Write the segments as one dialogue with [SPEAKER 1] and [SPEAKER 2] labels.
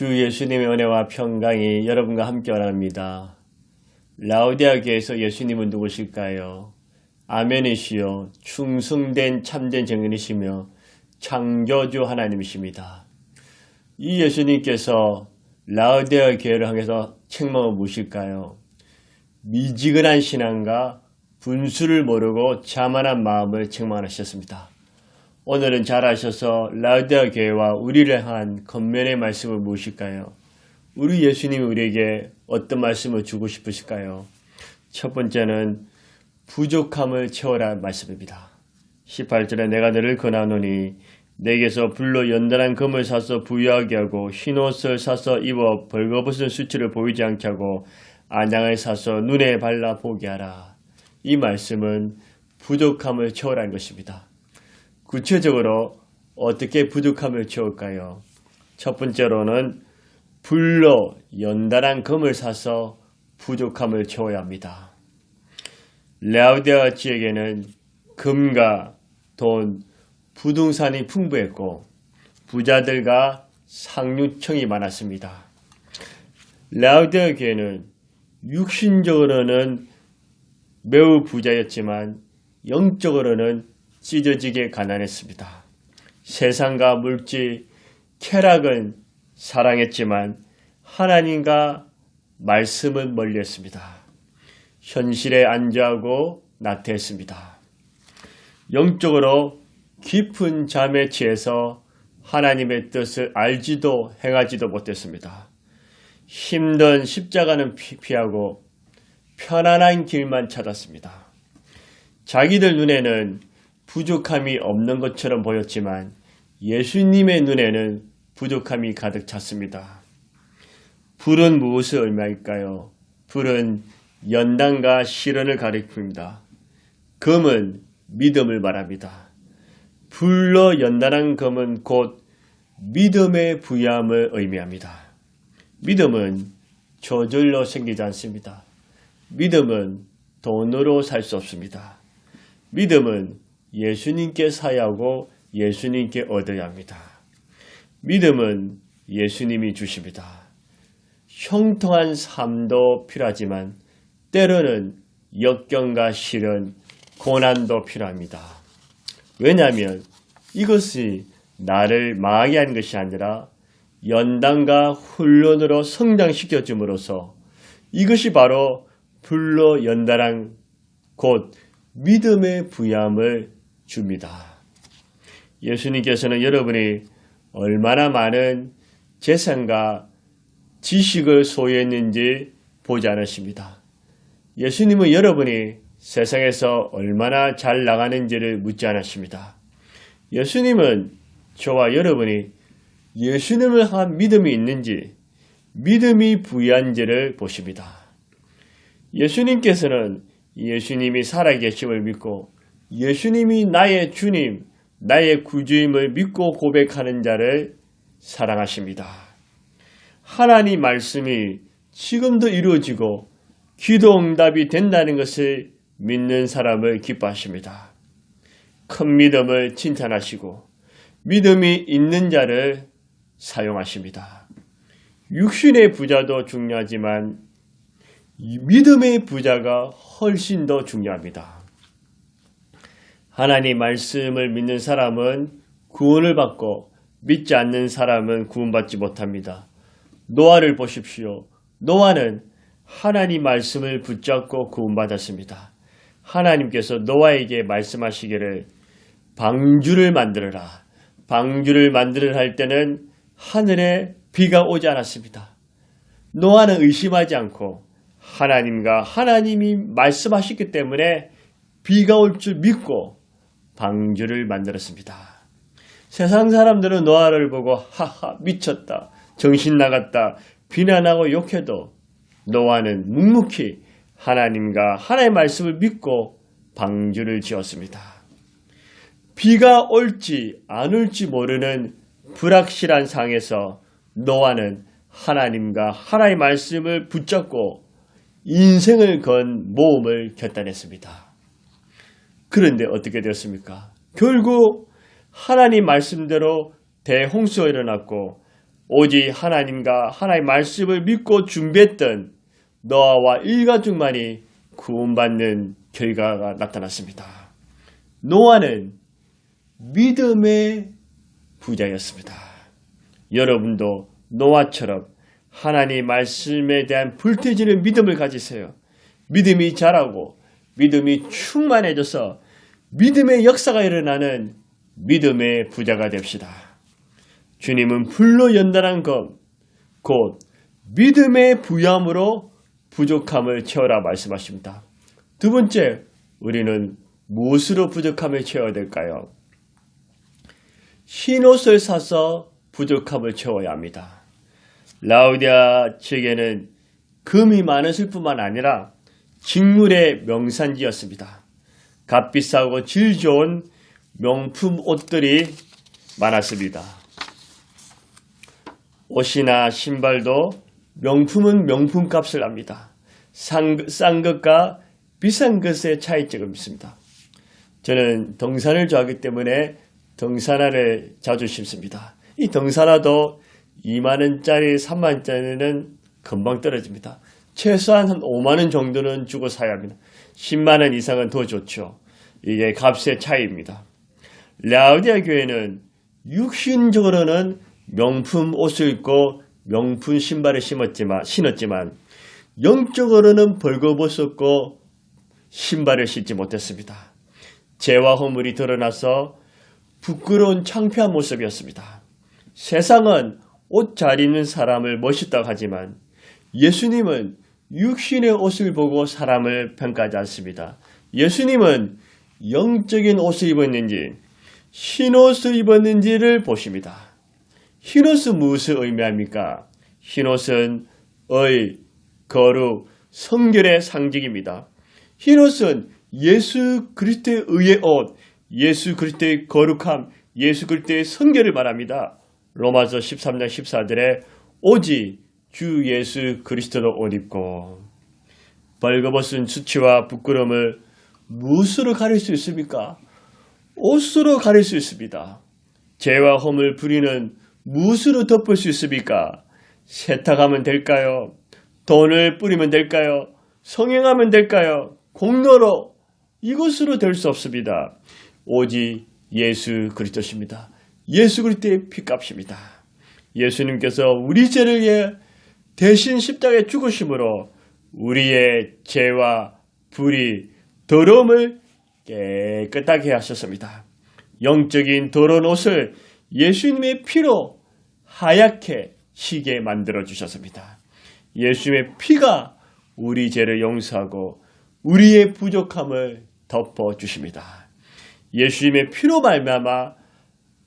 [SPEAKER 1] 주 예수님의 은혜와 평강이 여러분과 함께 원합니다. 라우디아 교회에서 예수님은 누구실까요? 아멘이시요 충성된 참된 정인이시며 창조주 하나님이십니다. 이 예수님께서 라우디아 교회를 향해서 책망을 무실까요? 미지근한 신앙과 분수를 모르고 자만한 마음을 책망하셨습니다. 오늘은 잘 아셔서 라우디아 교회와 우리를 향한 겉면의 말씀을 무엇일까요? 우리 예수님이 우리에게 어떤 말씀을 주고 싶으실까요? 첫 번째는 부족함을 채워라 말씀입니다. 18절에 내가 너를 권하노니 내게서 불로 연단한 금을 사서 부유하게 하고 흰옷을 사서 입어 벌거벗은 수치를 보이지 않게 하고 안양을 사서 눈에 발라 보게 하라. 이 말씀은 부족함을 채우라는 것입니다. 구체적으로 어떻게 부족함을 채울까요? 첫 번째로는 불로 연달한 금을 사서 부족함을 채워야 합니다. 레아우디아 지역에는 금과 돈, 부동산이 풍부했고 부자들과 상류층이 많았습니다. 레아우디아 교회는 육신적으로는 매우 부자였지만 영적으로는 찢어지게 가난했습니다. 세상과 물질, 쾌락은 사랑했지만 하나님과 말씀은 멀리했습니다. 현실에 안주하고 나태했습니다. 영적으로 깊은 잠에 취해서 하나님의 뜻을 알지도 행하지도 못했습니다. 힘든 십자가는 피하고 편안한 길만 찾았습니다. 자기들 눈에는 부족함이 없는 것처럼 보였지만 예수님의 눈에는 부족함이 가득 찼습니다. 불은 무엇을 의미할까요? 불은 연단과 실현을 가리킵니다. 금은 믿음을 말합니다. 불로 연단한 금은 곧 믿음의 부여함을 의미합니다. 믿음은 저절로 생기지 않습니다. 믿음은 돈으로 살 수 없습니다. 믿음은 예수님께 사야하고 예수님께 얻어야 합니다. 믿음은 예수님이 주십니다. 형통한 삶도 필요하지만 때로는 역경과 시련, 고난도 필요합니다. 왜냐하면 이것이 나를 망하게 하는 것이 아니라 연단과 훈련으로 성장시켜 줌으로써 이것이 바로 불로 연단한 곧 믿음의 부여함을 줍니다. 예수님께서는 여러분이 얼마나 많은 재산과 지식을 소유했는지 보지 않으십니다. 예수님은 여러분이 세상에서 얼마나 잘 나가는지를 묻지 않으십니다. 예수님은 저와 여러분이 예수님을 한 믿음이 있는지 믿음이 부여한지를 보십니다. 예수님께서는 예수님이 살아계심을 믿고 예수님이 나의 주님, 나의 구주임을 믿고 고백하는 자를 사랑하십니다. 하나님 말씀이 지금도 이루어지고 기도 응답이 된다는 것을 믿는 사람을 기뻐하십니다. 큰 믿음을 칭찬하시고 믿음이 있는 자를 사용하십니다. 육신의 부자도 중요하지만 믿음의 부자가 훨씬 더 중요합니다. 하나님 말씀을 믿는 사람은 구원을 받고 믿지 않는 사람은 구원받지 못합니다. 노아를 보십시오. 노아는 하나님 말씀을 붙잡고 구원받았습니다. 하나님께서 노아에게 말씀하시기를 방주를 만들어라. 방주를 만들어 할 때는 하늘에 비가 오지 않았습니다. 노아는 의심하지 않고 하나님과 하나님이 말씀하셨기 때문에 비가 올 줄 믿고 방주를 만들었습니다. 세상 사람들은 노아를 보고 하하 미쳤다 정신 나갔다 비난하고 욕해도 노아는 묵묵히 하나님과 하나님의 말씀을 믿고 방주를 지었습니다. 비가 올지 안 올지 모르는 불확실한 상에서 노아는 하나님과 하나님의 말씀을 붙잡고 인생을 건 모험을 결단했습니다. 그런데 어떻게 되었습니까? 결국 하나님 말씀대로 대홍수가 일어났고 오직 하나님과 하나님의 말씀을 믿고 준비했던 노아와 일가족만이 구원받는 결과가 나타났습니다. 노아는 믿음의 부자였습니다. 여러분도 노아처럼 하나님 말씀에 대한 불태지는 믿음을 가지세요. 믿음이 자라고 믿음이 충만해져서 믿음의 역사가 일어나는 믿음의 부자가 됩시다. 주님은 불로 연단한 것, 곧 믿음의 부여함으로 부족함을 채워라 말씀하십니다. 두 번째, 우리는 무엇으로 부족함을 채워야 될까요? 흰옷을 사서 부족함을 채워야 합니다. 라우디아 측에는 금이 많았을 뿐만 아니라 직물의 명산지였습니다. 값비싸고 질 좋은 명품 옷들이 많았습니다. 옷이나 신발도 명품은 명품 값을 합니다. 싼, 싼 것과 비싼 것의 차이점이 있습니다. 저는 등산을 좋아하기 때문에 등산화를 자주 신습니다. 이 등산화도 2만원짜리, 3만원짜리는 금방 떨어집니다. 최소한 한 5만 원 정도는 주고 사야 합니다. 10만 원 이상은 더 좋죠. 이게 값의 차이입니다. 라우디아 교회는 육신적으로는 명품 옷을 입고 명품 신발을 신었지만, 신었지만 영적으로는 벌거벗었고 신발을 신지 못했습니다. 죄와 허물이 드러나서 부끄러운 창피한 모습이었습니다. 세상은 옷 잘 입는 사람을 멋있다고 하지만 예수님은 육신의 옷을 보고 사람을 평가하지 않습니다. 예수님은 영적인 옷을 입었는지 흰옷을 입었는지를 보십니다. 흰옷은 무엇을 의미합니까? 흰옷은 의, 거룩, 성결의 상징입니다. 흰옷은 예수 그리스도의 의의 옷, 예수 그리스도의 거룩함, 예수 그리스도의 성결을 말합니다. 로마서 13장 14절에 오직 주 예수 그리스도로 옷 입고 벌거벗은 수치와 부끄러움을 무엇으로 가릴 수 있습니까? 옷으로 가릴 수 있습니다. 죄와 험을 부리는 무엇으로 덮을 수 있습니까? 세탁하면 될까요? 돈을 뿌리면 될까요? 성행하면 될까요? 공로로 이것으로 될 수 없습니다. 오직 예수 그리스도십니다. 예수 그리스도의 피값입니다. 예수님께서 우리 죄를 위해 대신 십자가에 죽으심으로 우리의 죄와 불의, 더러움을 깨끗하게 하셨습니다. 영적인 더러운 옷을 예수님의 피로 하얗게 희게 만들어 주셨습니다. 예수님의 피가 우리 죄를 용서하고 우리의 부족함을 덮어 주십니다. 예수님의 피로 말미암아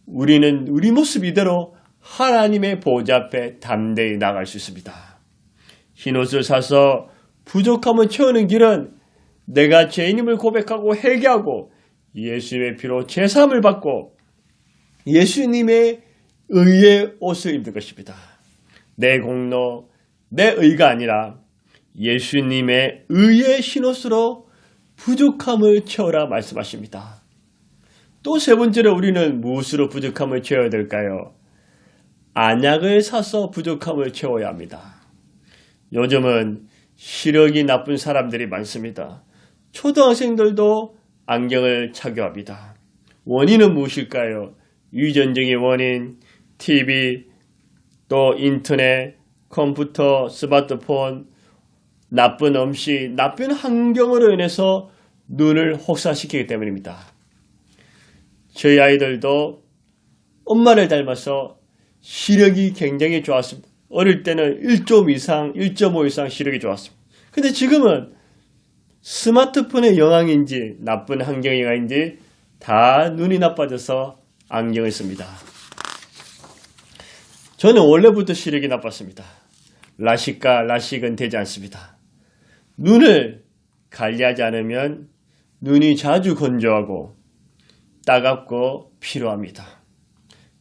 [SPEAKER 1] 우리는 우리 모습 이대로 하나님의 보좌 앞에 담대히 나갈 수 있습니다. 흰 옷을 사서 부족함을 채우는 길은 내가 죄인임을 고백하고 회개하고 예수님의 피로 제삼을 받고 예수님의 의의 옷을 입는 것입니다. 내 공로, 내 의가 아니라 예수님의 의의 흰옷으로 부족함을 채워라 말씀하십니다. 또 세 번째로 우리는 무엇으로 부족함을 채워야 될까요? 안약을 사서 부족함을 채워야 합니다. 요즘은 시력이 나쁜 사람들이 많습니다. 초등학생들도 안경을 착용합니다. 원인은 무엇일까요? 유전적인 원인, TV, 또 인터넷, 컴퓨터, 스마트폰, 나쁜 음식, 나쁜 환경으로 인해서 눈을 혹사시키기 때문입니다. 저희 아이들도 엄마를 닮아서 시력이 굉장히 좋았습니다. 어릴 때는 1점 이상, 1.5 이상 시력이 좋았습니다. 근데 지금은 스마트폰의 영향인지 나쁜 환경의 영향인지 다 눈이 나빠져서 안경을 씁니다. 저는 원래부터 시력이 나빴습니다. 라식과 라식은 되지 않습니다. 눈을 관리하지 않으면 눈이 자주 건조하고 따갑고 피로합니다.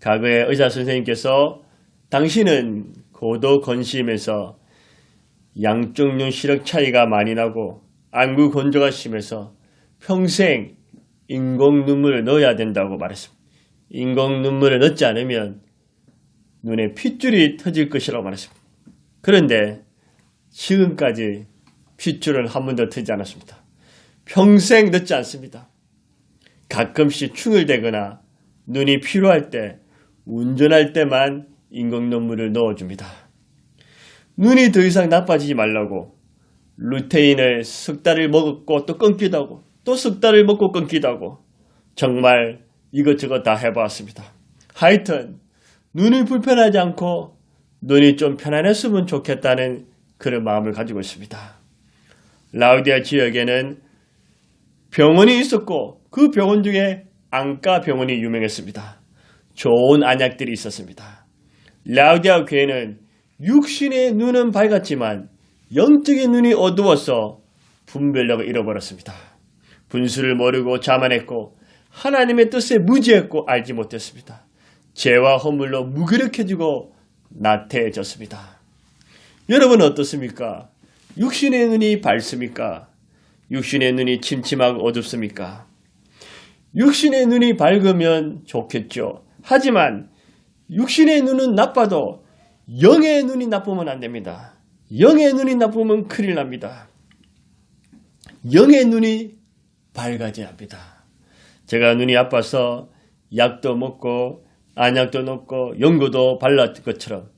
[SPEAKER 1] 과거에 의사 선생님께서 당신은 고도 건심에서 양쪽 눈 시력 차이가 많이 나고 안구 건조가 심해서 평생 인공 눈물을 넣어야 된다고 말했습니다. 인공 눈물을 넣지 않으면 눈에 핏줄이 터질 것이라고 말했습니다. 그런데 지금까지 핏줄은 한 번도 트지 않았습니다. 평생 늦지 않습니다. 가끔씩 충혈되거나 눈이 필요할 때 운전할 때만 인공눈물을 넣어줍니다. 눈이 더 이상 나빠지지 말라고 루테인을 석 달을 먹었고 또 끊기도 하고 또 석 달을 먹고 끊기도 하고 정말 이것저것 다 해봤습니다. 하여튼 눈이 불편하지 않고 눈이 좀 편안했으면 좋겠다는 그런 마음을 가지고 있습니다. 라우디아 지역에는 병원이 있었고 그 병원 중에 안과 병원이 유명했습니다. 좋은 안약들이 있었습니다. 라우디아 교회는 육신의 눈은 밝았지만 영적인 눈이 어두워서 분별력을 잃어버렸습니다. 분수를 모르고 자만했고 하나님의 뜻에 무지했고 알지 못했습니다. 죄와 허물로 무기력해지고 나태해졌습니다. 여러분 어떻습니까? 육신의 눈이 밝습니까? 육신의 눈이 침침하고 어둡습니까? 육신의 눈이 밝으면 좋겠죠. 하지만 육신의 눈은 나빠도 영의 눈이 나쁘면 안 됩니다. 영의 눈이 나쁘면 큰일 납니다. 영의 눈이 밝아져야 합니다. 제가 눈이 아파서 약도 먹고 안약도 넣고 연고도 발랐던 것처럼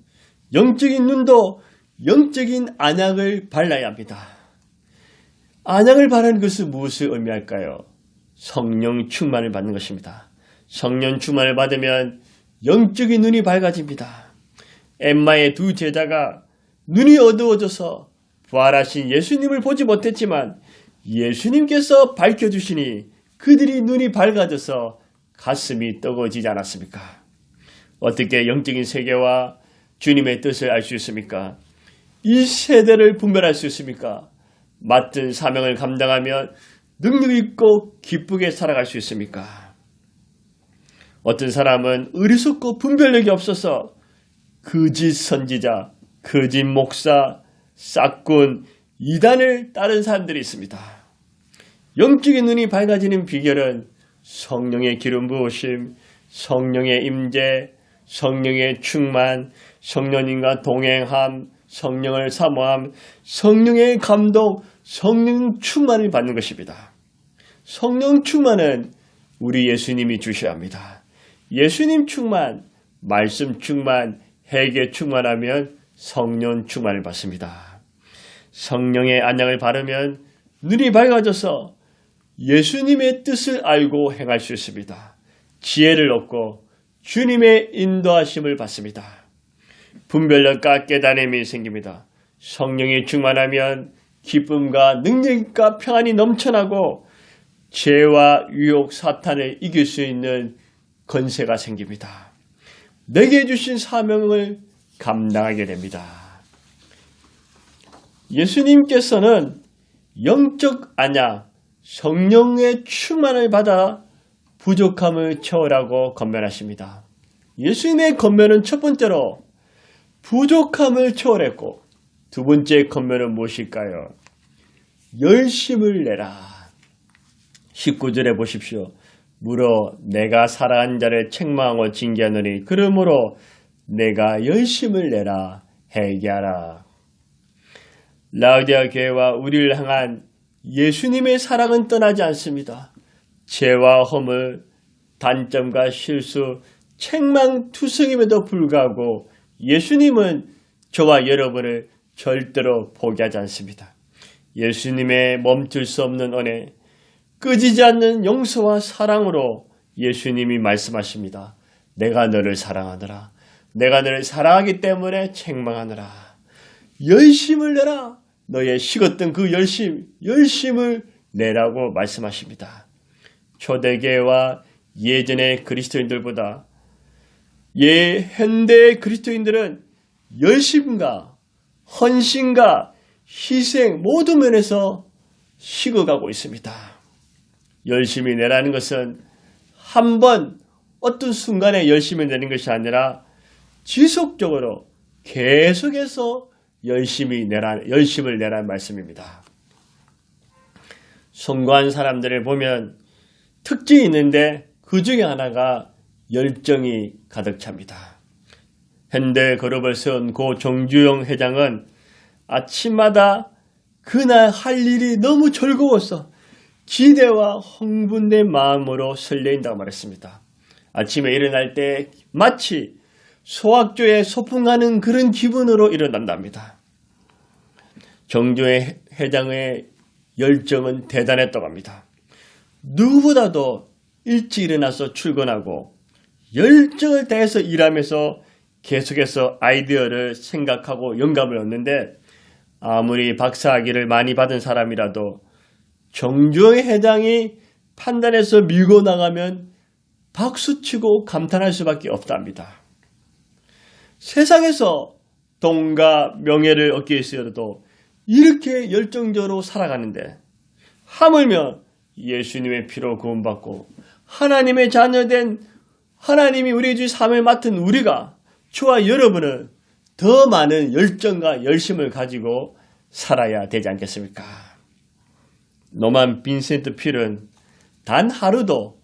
[SPEAKER 1] 영적인 눈도 영적인 안약을 발라야 합니다. 안약을 바르는 것은 무엇을 의미할까요? 성령 충만을 받는 것입니다. 성령 충만을 받으면 영적인 눈이 밝아집니다. 엠마의 두 제자가 눈이 어두워져서 부활하신 예수님을 보지 못했지만 예수님께서 밝혀주시니 그들이 눈이 밝아져서 가슴이 뜨거워지지 않았습니까? 어떻게 영적인 세계와 주님의 뜻을 알 수 있습니까? 이 세대를 분별할 수 있습니까? 맡은 사명을 감당하면 능력 있고 기쁘게 살아갈 수 있습니까? 어떤 사람은 어리석고 분별력이 없어서 거짓 선지자, 거짓 목사, 싹군, 이단을 따른 사람들이 있습니다. 영적인 눈이 밝아지는 비결은 성령의 기름 부으심, 성령의 임재, 성령의 충만, 성령님과 동행함, 성령을 사모함, 성령의 감동, 성령 충만을 받는 것입니다. 성령 충만은 우리 예수님이 주셔야 합니다. 예수님 충만, 말씀 충만, 회개 충만하면 성령 충만을 받습니다. 성령의 안양을 바르면 눈이 밝아져서 예수님의 뜻을 알고 행할 수 있습니다. 지혜를 얻고 주님의 인도하심을 받습니다. 분별력과 깨달음이 생깁니다. 성령이 충만하면 기쁨과 능력과 평안이 넘쳐나고 죄와 유혹, 사탄을 이길 수 있는 건세가 생깁니다. 내게 주신 사명을 감당하게 됩니다. 예수님께서는 영적 안약, 성령의 충만을 받아 부족함을 채우라고 건면하십니다. 예수님의 건면은 첫 번째로 부족함을 채우랬고 두 번째 건면은 무엇일까요? 열심을 내라. 19절에 보십시오. 물어 내가 사랑한 자를 책망하고 징계하느니 그러므로 내가 열심을 내라 회개하라. 라우디아 교회와 우리를 향한 예수님의 사랑은 떠나지 않습니다. 죄와 허물, 단점과 실수, 책망투성임에도 불구하고 예수님은 저와 여러분을 절대로 포기하지 않습니다. 예수님의 멈출 수 없는 은혜, 끄지지 않는 용서와 사랑으로 예수님이 말씀하십니다. 내가 너를 사랑하느라. 내가 너를 사랑하기 때문에 책망하느라. 열심을 내라. 너의 식었던 그 열심, 열심을 내라고 말씀하십니다. 초대교회와 예전의 그리스도인들보다 예 현대의 그리스도인들은 열심과 헌신과 희생 모든 면에서 식어가고 있습니다. 열심히 내라는 것은 한 번 어떤 순간에 열심히 내는 것이 아니라 지속적으로 계속해서 열심히 내라, 열심을 내라는 말씀입니다. 송구한 사람들을 보면 특징이 있는데 그 중에 하나가 열정이 가득 찹니다. 현대 그룹을 세운 고 정주영 회장은 아침마다 그날 할 일이 너무 즐거워서 기대와 흥분된 마음으로 설레인다고 말했습니다. 아침에 일어날 때 마치 소학교에 소풍하는 그런 기분으로 일어난답니다. 정조의 회장의 열정은 대단했다고 합니다. 누구보다도 일찍 일어나서 출근하고 열정을 다해서 일하면서 계속해서 아이디어를 생각하고 영감을 얻는데 아무리 박사학위를 많이 받은 사람이라도 정조의 회장이 판단해서 밀고 나가면 박수치고 감탄할 수밖에 없답니다. 세상에서 돈과 명예를 얻기 위해서도 이렇게 열정적으로 살아가는데 하물며 예수님의 피로 구원받고 하나님의 자녀된 하나님이 우리 주 삶을 맡은 우리가 저와 여러분은 더 많은 열정과 열심을 가지고 살아야 되지 않겠습니까? 노만 빈센트 필은 단 하루도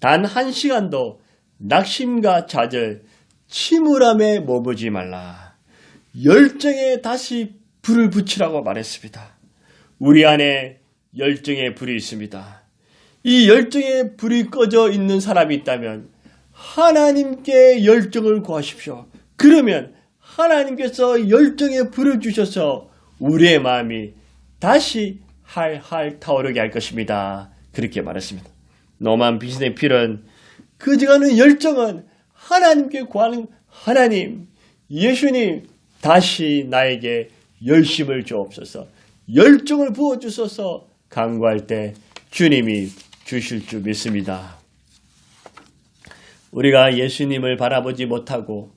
[SPEAKER 1] 단 한 시간도 낙심과 좌절, 침울함에 머무지 말라. 열정에 다시 불을 붙이라고 말했습니다. 우리 안에 열정의 불이 있습니다. 이 열정의 불이 꺼져 있는 사람이 있다면 하나님께 열정을 구하십시오. 그러면 하나님께서 열정의 불을 주셔서 우리의 마음이 다시 활활 타오르게 할 것입니다. 그렇게 말했습니다. 노만 비신의 필은 그지가는 열정은 하나님께 구하는 하나님, 예수님 다시 나에게 열심을 주옵소서. 열정을 부어 주소서 간구할 때 주님이 주실 줄 믿습니다. 우리가 예수님을 바라보지 못하고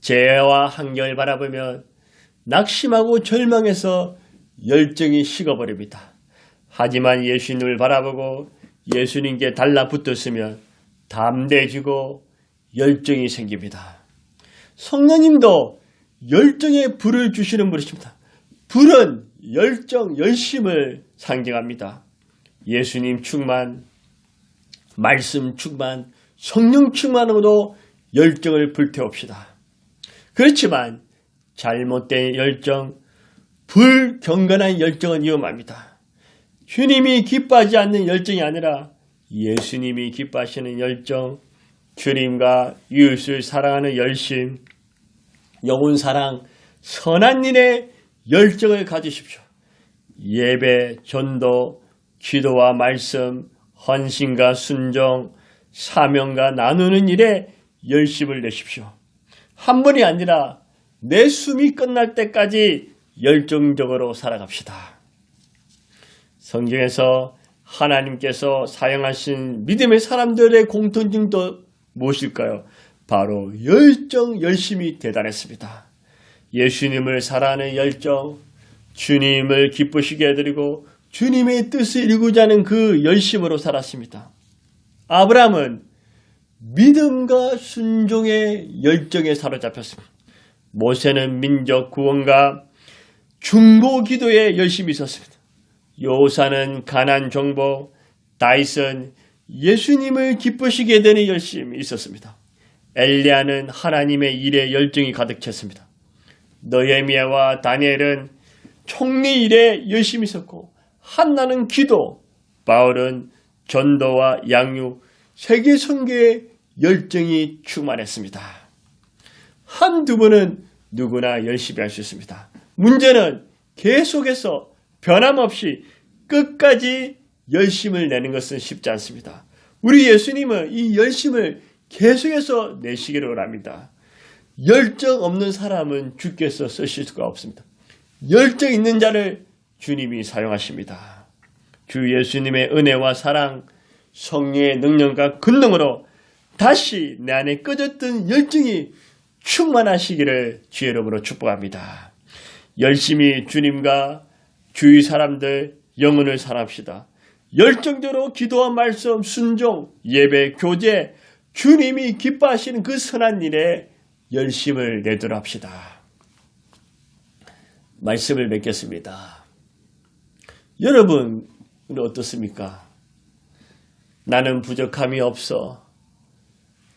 [SPEAKER 1] 죄와 한결 바라보면 낙심하고 절망해서 열정이 식어버립니다. 하지만 예수님을 바라보고 예수님께 달라붙었으면 담대해지고 열정이 생깁니다. 성령님도 열정의 불을 주시는 분이십니다. 불은 열정, 열심을 상징합니다. 예수님 충만, 말씀 충만, 성령 충만으로 열정을 불태웁시다. 그렇지만 잘못된 열정, 불경건한 열정은 위험합니다. 주님이 기뻐하지 않는 열정이 아니라 예수님이 기뻐하시는 열정, 주님과 이웃을 사랑하는 열심, 영혼 사랑, 선한 일에 열정을 가지십시오. 예배, 전도, 기도와 말씀, 헌신과 순종, 사명과 나누는 일에 열심을 내십시오. 한 번이 아니라 내 숨이 끝날 때까지 열정적으로 살아갑시다. 성경에서 하나님께서 사용하신 믿음의 사람들의 공통점도 무엇일까요? 바로 열정, 열심이 대단했습니다. 예수님을 사랑하는 열정, 주님을 기쁘시게 해드리고 주님의 뜻을 이루고자 하는 그 열심으로 살았습니다. 아브라함은 믿음과 순종의 열정에 사로잡혔습니다. 모세는 민족 구원과 중보 기도에 열심히 있었습니다. 요사는 가난 정보, 다이슨 예수님을 기쁘시게 되는 열심이 있었습니다. 엘리야는 하나님의 일에 열정이 가득 찼습니다. 너예미야와 다니엘은 총리 일에 열심히 있었고 한나는 기도, 바울은 전도와 양육, 세계 선교에 열정이 충만했습니다. 한두 번은 누구나 열심히 할 수 있습니다. 문제는 계속해서 변함없이 끝까지 열심을 내는 것은 쉽지 않습니다. 우리 예수님은 이 열심을 계속해서 내시기를 원합니다. 열정 없는 사람은 주께서 쓰실 수가 없습니다. 열정 있는 자를 주님이 사용하십니다. 주 예수님의 은혜와 사랑, 성령의 능력과 근능으로 다시 내 안에 꺼졌던 열정이 충만하시기를 주의 이름으로 축복합니다. 열심히 주님과 주위 사람들 영혼을 살합시다. 열정적으로 기도와 말씀, 순종, 예배, 교제, 주님이 기뻐하시는 그 선한 일에 열심을 내도록 합시다. 말씀을 맺겠습니다. 여러분, 어떻습니까? 나는 부족함이 없어.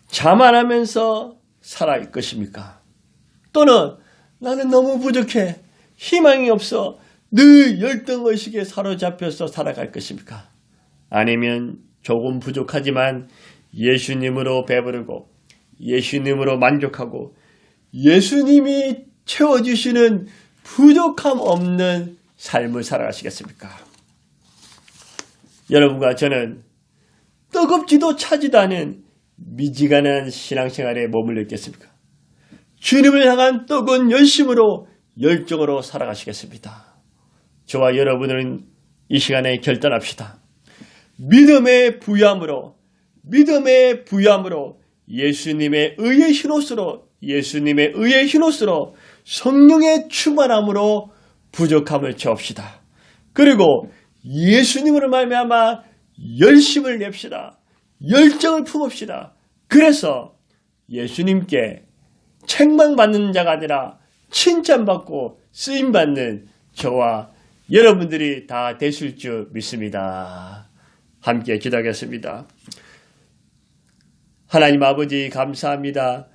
[SPEAKER 1] 자만하면서 살아갈 것입니까? 또는 나는 너무 부족해. 희망이 없어. 늘 열등의식에 사로잡혀서 살아갈 것입니까? 아니면 조금 부족하지만 예수님으로 배부르고 예수님으로 만족하고 예수님이 채워주시는 부족함 없는 삶을 살아가시겠습니까? 여러분과 저는 뜨겁지도 차지도 않은 미지근한 신앙생활에 머물러 있겠습니까? 주님을 향한 뜨거운 열심으로 열정으로 살아가시겠습니다. 저와 여러분은 이 시간에 결단합시다. 믿음의 부여함으로 믿음의 부여함으로 예수님의 의의 신옷으로 예수님의 의의 신옷으로 성령의 충만함으로 부족함을 채웁시다. 그리고 예수님으로 말미암아 열심을 냅시다. 열정을 품읍시다. 그래서 예수님께 책망받는 자가 아니라 칭찬받고 쓰임받는 저와 여러분들이 다 되실 줄 믿습니다. 함께 기도하겠습니다. 하나님 아버지 감사합니다.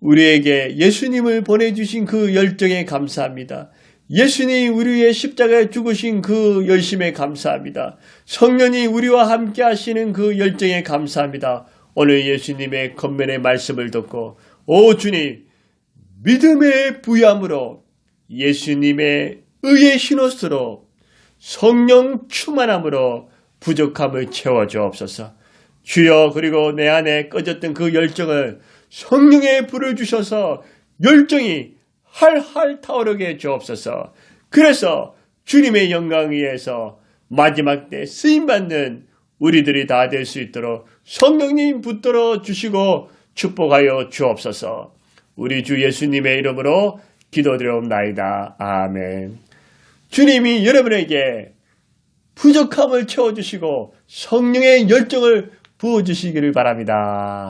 [SPEAKER 1] 우리에게 예수님을 보내주신 그 열정에 감사합니다. 예수님 우리 위해 십자가에 죽으신 그 열심에 감사합니다. 성령이 우리와 함께 하시는 그 열정에 감사합니다. 오늘 예수님의 겉면의 말씀을 듣고 오 주님 믿음의 부여함으로 예수님의 의의 신옷으로 성령 충만함으로 부족함을 채워주옵소서. 주여 그리고 내 안에 꺼졌던 그 열정을 성령의 불을 주셔서 열정이 활활 타오르게 주옵소서. 그래서 주님의 영광 위에서 마지막 때 쓰임받는 우리들이 다 될 수 있도록 성령님 붙들어 주시고 축복하여 주옵소서. 우리 주 예수님의 이름으로 기도드려옵나이다. 아멘. 주님이 여러분에게 부족함을 채워주시고 성령의 열정을 부어주시기를 바랍니다.